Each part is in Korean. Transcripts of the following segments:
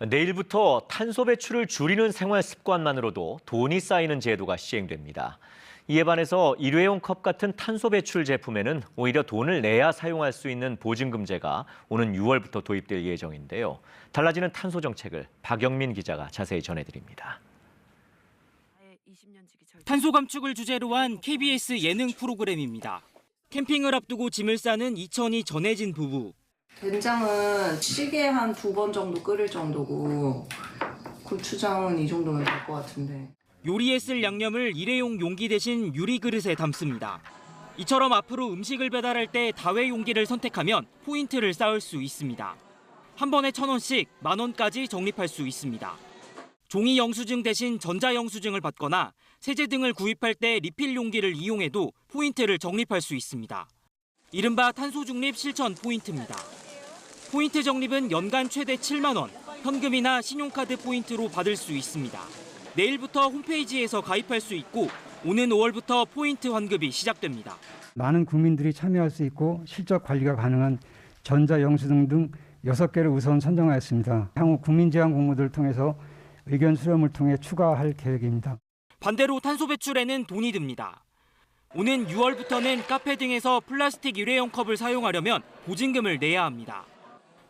내일부터 탄소 배출을 줄이는 생활 습관만으로도 돈이 쌓이는 제도가 시행됩니다. 이에 반해서 일회용 컵 같은 탄소 배출 제품에는 오히려 돈을 내야 사용할 수 있는 보증금제가 오는 6월부터 도입될 예정인데요. 달라지는 탄소 정책을 박영민 기자가 자세히 전해드립니다. 탄소 감축을 주제로 한 KBS 예능 프로그램입니다. 캠핑을 앞두고 짐을 싸는 이천이 전해진 부부. 된장은 찌개 한 두 번 정도 끓일 정도고 고추장은 이 정도면 될 것 같은데 요리에 쓸 양념을 일회용 용기 대신 유리 그릇에 담습니다. 이처럼 앞으로 음식을 배달할 때 다회 용기를 선택하면 포인트를 쌓을 수 있습니다. 한 번에 천 원씩 만 원까지 적립할 수 있습니다. 종이 영수증 대신 전자 영수증을 받거나 세제 등을 구입할 때 리필 용기를 이용해도 포인트를 적립할 수 있습니다. 이른바 탄소 중립 실천 포인트입니다. 포인트 적립은 연간 최대 7만 원, 현금이나 신용카드 포인트로 받을 수 있습니다. 내일부터 홈페이지에서 가입할 수 있고 오는 5월부터 포인트 환급이 시작됩니다. 많은 국민들이 참여할 수 있고 실적 관리가 가능한 전자 영수증 등 6개를 우선 선정하였습니다. 향후 국민 제한 공모들을 통해서 의견 수렴을 통해 추가할 계획입니다. 반대로 탄소 배출에는 돈이 듭니다. 오는 6월부터는 카페 등에서 플라스틱 일회용 컵을 사용하려면 보증금을 내야 합니다.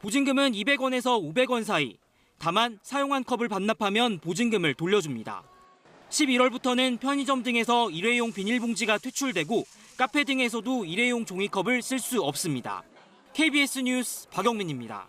보증금은 200원에서 500원 사이. 다만 사용한 컵을 반납하면 보증금을 돌려줍니다. 11월부터는 편의점 등에서 일회용 비닐봉지가 퇴출되고 카페 등에서도 일회용 종이컵을 쓸 수 없습니다. KBS 뉴스 박영민입니다.